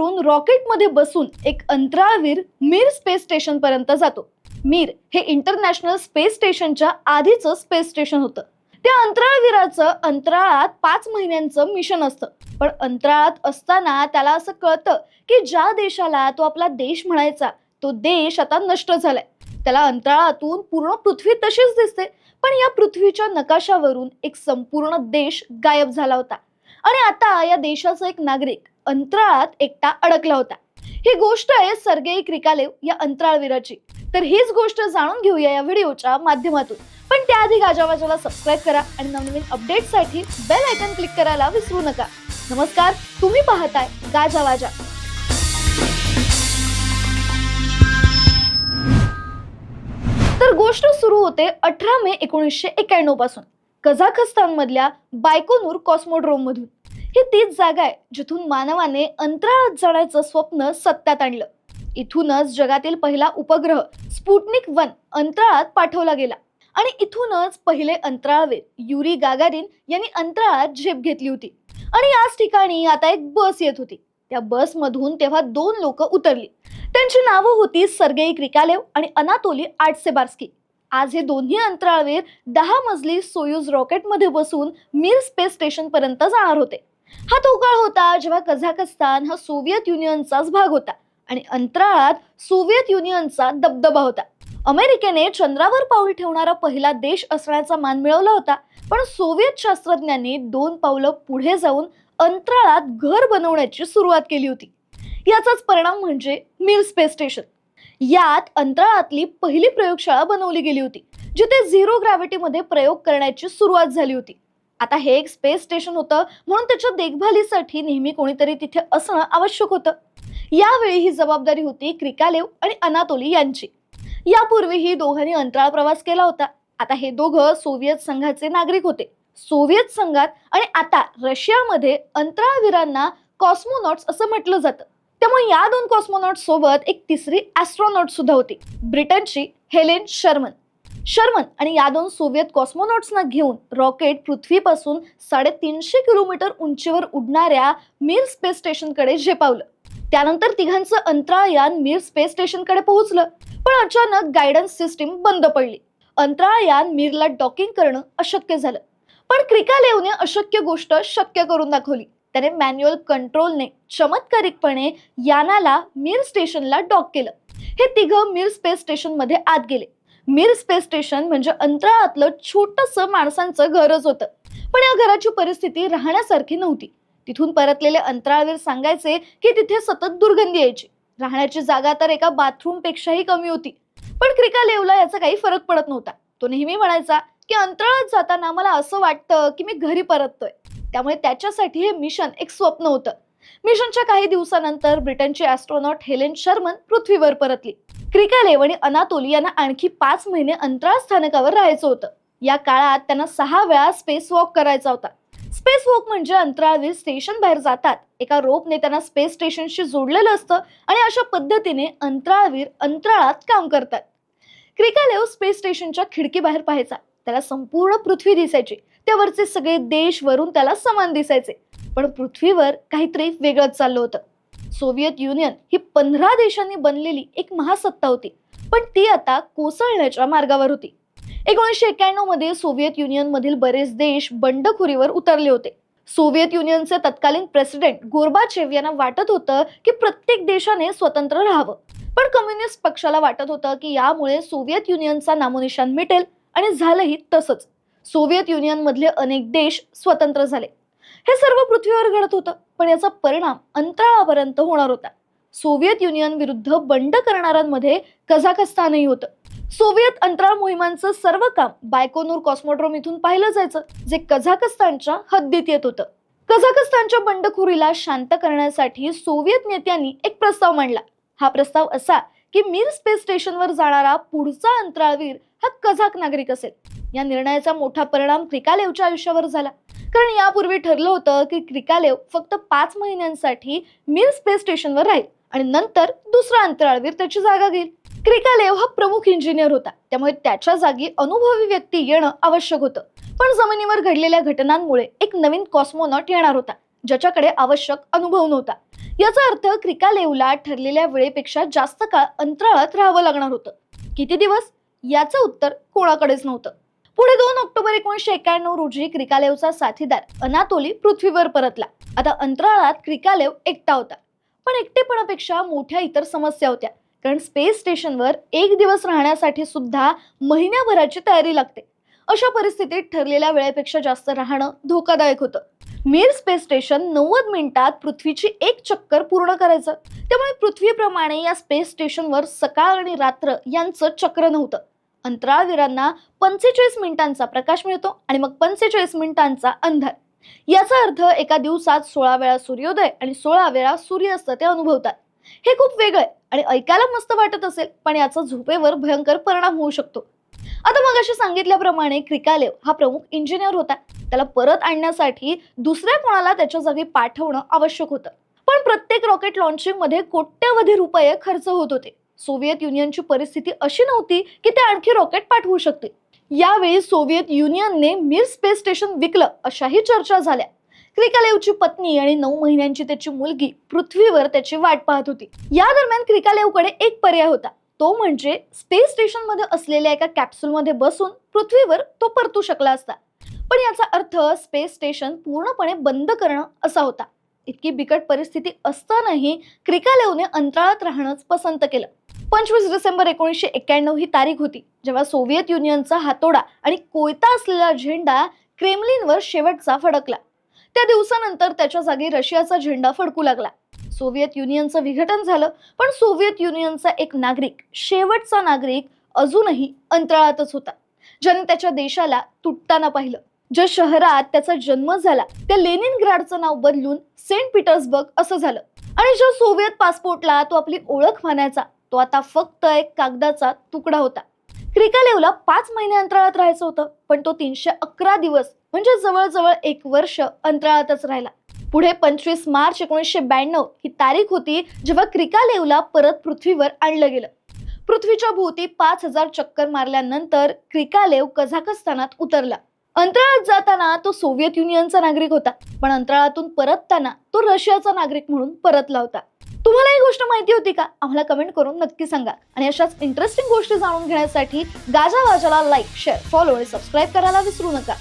करून रॉकेटमध्ये बसून एक अंतराळवीर मीर स्पेस स्टेशन पर्यंत जातो. मीर हे इंटरनॅशनल स्पेस स्टेशनच्या आधीचं स्पेस स्टेशन होतं. त्या अंतराळवीराचं अंतराळात पाच महिन्यांचं मिशन असतं. पण अंतराळात असताना त्याला असं कळतं की ज्या देशाला तो आपला देश म्हणायचा तो देश आता नष्ट झालाय. त्याला अंतराळातून पूर्ण पृथ्वी तशीच दिसते. पण या पृथ्वीच्या नकाशावरून एक संपूर्ण देश गायब झाला होता. आणि आता या देशाचा एक नागरिक अंतराळात एकटा अडकला होता. ही गोष्ट आहे सर्गेई क्रिकालेव या अंतराळवीराची तर हीच गोष्ट जाणून घेऊया या व्हिडिओच्या माध्यमातून. पण त्याआधी गाजावाजाला सबस्क्राईब करा आणि नवनवीन अपडेटसाठी बेल आयकन क्लिक करायला विसरू नका. नमस्कार तुम्ही पाहताय गाजावाजा तर गोष्ट सुरू होते अठरा मे एकोणीसशे एक्याण्णवपासून. कझाखस्तानमधल्या बायकोनूर कॉस्मोड्रोममधून. ही तीच जागा आहे जिथून मानवाने अंतराळात जाण्याचं स्वप्न सत्यात आणलं. इथूनच जगातील पहिला उपग्रह स्पुटनिक वन अंतराळात पाठवला गेला. आणि इथूनच पहिले अंतराळवीर युरी गागारिन यांनी अंतराळात झेप घेतली होती. आणि याच ठिकाणी आता एक बस येत होती. त्या बसमधून तेव्हा दोन लोक उतरली. त्यांची नावं होती सर्गेई क्रिकालेव आणि अनातोली आटसेबार्स्की आज हे दोन्ही अंतराळवीर दहा मजली सोयूज रॉकेटमध्ये बसून मीर स्पेस स्टेशनपर्यंत जाणार होते. हा तो काळ होता जेव्हा कझाकस्तान हा सोव्हिएत युनियनचाच भाग होता आणि अंतराळात सोव्हिएत युनियनचा दबदबा होता. अमेरिकेने चंद्रावर पाऊल ठेवणारा पहिला देश असण्याचा मान मिळवला होता पण सोव्हिएत शास्त्रज्ञांनी दोन पावलं पुढे जाऊन अंतराळात घर बनवण्याची सुरुवात केली होती. याचाच परिणाम म्हणजे मिर स्पेस स्टेशन यात अंतराळातली पहिली प्रयोगशाळा बनवली गेली होती जिथे झिरो ग्रॅव्हिटीमध्ये प्रयोग करण्याची सुरुवात झाली होती. आता हे एक स्पेस स्टेशन होतं म्हणून त्याच्या देखभालीसाठी नेहमी कोणीतरी तिथे असणं आवश्यक होतं. यावेळी ही जबाबदारी होती क्रिकालेव आणि अनातोली यांची. यापूर्वीही दोघांनी अंतराळ प्रवास केला होता. आता हे दोघं सोव्हिएत संघाचे नागरिक होते. सोव्हिएत संघात आणि आता रशियामध्ये अंतराळवीरांना कॉस्मोनॉट्स असं म्हटलं जातं. त्यामुळे या दोन कॉस्मोनॉट सोबत एक तिसरी ॲस्ट्रॉनॉट सुद्धा होती. ब्रिटनची हेलेन शर्मन. शर्मन आणि या दोन सोव्हिएत कॉस्मोनॉट्सना घेऊन रॉकेट पृथ्वीपासून साडेतीनशे किलोमीटर उंचीवर उडणाऱ्या मीर स्पेस स्टेशनकडे झेपावलं. त्यानंतर तिघांचं अंतराळयान मीर स्पेस स्टेशनकडे पोहोचलं पण अचानक गायडन्स सिस्टीम बंद पडली. अंतराळयान मीरला डॉकिंग करणं अशक्य झालं. पण क्रिकालेवने अशक्य गोष्ट शक्य करून दाखवली. त्याने मॅन्युअल कंट्रोलने चमत्कारिकपणे यानाला मीर स्टेशनला डॉक केलं. हे तिघं मीर स्पेस स्टेशनमध्ये आत गेले. मीर स्पेस स्टेशन म्हणजे अंतराळातलं छोटस माणसांचं घरच होतं. पण या घराची परिस्थिती राहण्यासारखी नव्हती. तिथून परतलेले अंतराळवीर सांगायचे की तिथे सतत दुर्गंधी यायची. राहण्याची जागा तर एका बाथरूम पेक्षाही कमी होती. पण क्रिका लेवला याचा काही फरक पडत नव्हता. तो नेहमी म्हणायचा की अंतराळात जाताना मला असं वाटतं की मी घरी परततोय. त्यामुळे त्याच्यासाठी हे मिशन एक स्वप्न होतं. मिशनच्या काही दिवसानंतर ब्रिटनची ॲस्ट्रॉनॉट हेलेन शर्मन पृथ्वीवर परतली. क्रिकालेव आणि अनातोली यांना आणखी पाच महिने अंतराळ स्थानकावर राहायचं होतं. या काळात त्यांना सहा वेळा स्पेस वॉक करायचा होता. स्पेस वॉक म्हणजे अंतराळवीर स्टेशन बाहेर जातात. एका रोपने त्यांना स्पेस स्टेशनशी जोडलेलं असतं आणि अशा पद्धतीने अंतराळवीर अंतराळात काम करतात. क्रिकालेव स्पेस स्टेशनच्या खिडकी बाहेर पाहायचा. त्याला संपूर्ण पृथ्वी दिसायची. त्यावरचे सगळे देश वरून त्याला समान दिसायचे. पण पृथ्वीवर काहीतरी वेगळंच चाललं होतं. सोव्हिएत युनियन ही पंधरा देशांनी बनलेली एक महासत्ता होती. पण ती आता कोसळण्याच्या मार्गावर होती. एकोणीसशे एक्क्याण्णवमध्ये सोव्हिएत युनियन मधील बरेच देश बंडखोरीवर उतरले होते. सोव्हिएत युनियनचे तत्कालीन प्रेसिडेंट गोरबाचेव यांना वाटत होतं की प्रत्येक देशाने स्वतंत्र राहावं. पण कम्युनिस्ट पक्षाला वाटत होतं की यामुळे सोव्हिएत युनियनचा नामोनिशान मिटेल. आणि झालंही तसंच. सोव्हिएत युनियनमधले अनेक देश स्वतंत्र झाले. हे सर्व पृथ्वीवर घडत होतं पण याचा परिणाम अंतराळापर्यंत होणार होता. सोव्हिएत युनियन विरुद्ध बंड करणाऱ्यांमध्ये कझाकस्तानही होतं. सोव्हिएत अंतराळ मोहिमांचं सर्व काम बायकोनूर कॉस्मोड्रोम इथून पाहिलं जायचं जे कझाकस्तानच्या हद्दीत येत होतं. कझाकस्तानच्या बंडखोरीला शांत करण्यासाठी सोव्हिएत नेत्यांनी एक प्रस्ताव मांडला. हा प्रस्ताव असा की मीर स्पेस स्टेशनवर जाणारा पुढचा अंतराळवीर हा कझाक नागरिक असेल. या निर्णयाचा मोठा परिणाम क्रिकालेवच्या आयुष्यावर झाला. कारण यापूर्वी ठरलं होतं की क्रिकालेव फक्त पाच महिन्यांसाठी मीर स्पेस स्टेशनवर राहील आणि नंतर दुसरा अंतराळवीर त्याची जागा घेईल. क्रिकालेव हा प्रमुख इंजिनियर होता. त्यामुळे त्याच्या जागी अनुभवी व्यक्ती येणं आवश्यक होतं. पण जमिनीवर घडलेल्या घटनांमुळे एक नवीन कॉस्मोनॉट येणार होता ज्याच्याकडे आवश्यक अनुभव नव्हता. याचा अर्थ क्रिकालेवला ठरलेल्या वेळेपेक्षा जास्त काळ अंतराळात राहावं लागणार होतं. किती दिवस? याचं उत्तर कोणाकडेच नव्हतं. पुढे दोन ऑक्टोबर एकोणीसशे एक्याण्णव रोजी क्रिकालेवचा साथीदार अनातोली पृथ्वीवर परतला. आता अंतराळात क्रिकालेव एकटा होता. पण एकटेपणापेक्षा मोठ्या इतर समस्या होत्या. कारण स्पेस स्टेशनवर एक दिवस राहण्यासाठी सुद्धा महिन्याभराची तयारी लागते. अशा परिस्थितीत ठरलेल्या वेळेपेक्षा जास्त राहणं धोकादायक होतं. मीर स्पेस स्टेशन नव्वद मिनिटात पृथ्वीची एक चक्कर पूर्ण करायचं. त्यामुळे पृथ्वीप्रमाणे या स्पेस स्टेशनवर सकाळ आणि रात्र यांचं चक्र नव्हतं. अंतराळवीरांना पंचेचाळीस मिनिटांचा प्रकाश मिळतो आणि मग पंचेचाळीस मिनिटांचा अंधार. याचा अर्थ एका दिवसात सोळा वेळा सूर्योदय आणि सोळा वेळा सूर्यास्त ते अनुभवतात. हे खूप वेगळं आहे. आणि ऐकायला मस्त वाटत असेल पण याचा झोपेवर भयंकर परिणाम होऊ शकतो. आता मग असे सांगितल्याप्रमाणे क्रिकालेव हा प्रमुख इंजिनियर होता. त्याला परत आणण्यासाठी दुसऱ्या कोणाला त्याच्या जागी पाठवणं आवश्यक होतं. पण प्रत्येक रॉकेट लॉन्चिंगमध्ये कोट्यवधी रुपये खर्च होत होते. सोव्हिएत युनियनची परिस्थिती अशी नव्हती की ते आणखी रॉकेट पाठवू शकते यावेळी सोव्हिएत युनियनने मिर स्पेस स्टेशन विकलं अशाही चर्चा झाल्या. क्रिकालेवची पत्नी आणि नऊ महिन्यांची त्याची मुलगी पृथ्वीवर त्याची वाट पाहत होती. या दरम्यान क्रिकालेवकडे एक पर्याय होता. तो म्हणजे स्पेस स्टेशनमध्ये असलेल्या एका कॅप्सूलमध्ये बसून पृथ्वीवर तो परतू शकला असता. पण याचा अर्थ स्पेस स्टेशन पूर्णपणे बंद करणं असा होता. इतकी बिकट परिस्थिती असतानाही क्रिकालेवने अंतराळात राहणंच पसंत केलं. पंचवीस डिसेंबर एकोणीसशे एक्क्याण्णव ही तारीख होती जेव्हा सोव्हिएत युनियनचा हातोडा आणि कोयता असलेला झेंडा क्रेमलिनवर शेवटचा फडकला. त्या दिवसानंतर त्याच्या जागी रशियाचा झेंडा फडकू लागला. सोव्हिएत युनियनचं विघटन झालं पण सोव्हिएत युनियनचा एक नागरिक शेवटचा नागरिक अजूनही अंतराळातच होता. ज्याने त्याच्या देशाला तुटताना पाहिलं. ज्या शहरात त्याचा जन्म झाला त्या लेनिनग्राडचं नाव बदलून सेंट पीटर्सबर्ग असं झालं. आणि ज्या सोव्हिएत पासपोर्टला तो आपली ओळख मानायचा तो आता फक्त एक कागदाचा तुकडा होता. क्रिकालेवला पाच महिने अंतराळात राहायचं होतं पण तो तीनशे अकरा दिवस म्हणजे जवळजवळ एक वर्ष अंतराळातच राहिला. पुढे पंचवीस मार्च एकोणीसशे ब्याण्णव ही तारीख होती जेव्हा क्रिकालेवला परत पृथ्वीवर आणलं गेलं. पृथ्वीच्या भोवती पाच हजार चक्कर मारल्यानंतर क्रिकालेव कझाकस्तानात उतरला. अंतराळात जाताना तो सोव्हिएत युनियनचा नागरिक होता पण अंतराळातून परतताना तो रशियाचा नागरिक म्हणून परतला होता. तुम्हाला ही गोष्ट माहिती होती का? आम्हाला कमेंट करून नक्की सांगा. आणि अशाच इंटरेस्टिंग गोष्टी जाणून घेण्यासाठी गाजा वाजाला लाईक शेअर फॉलो आणि सबस्क्राईब करायला विसरू नका.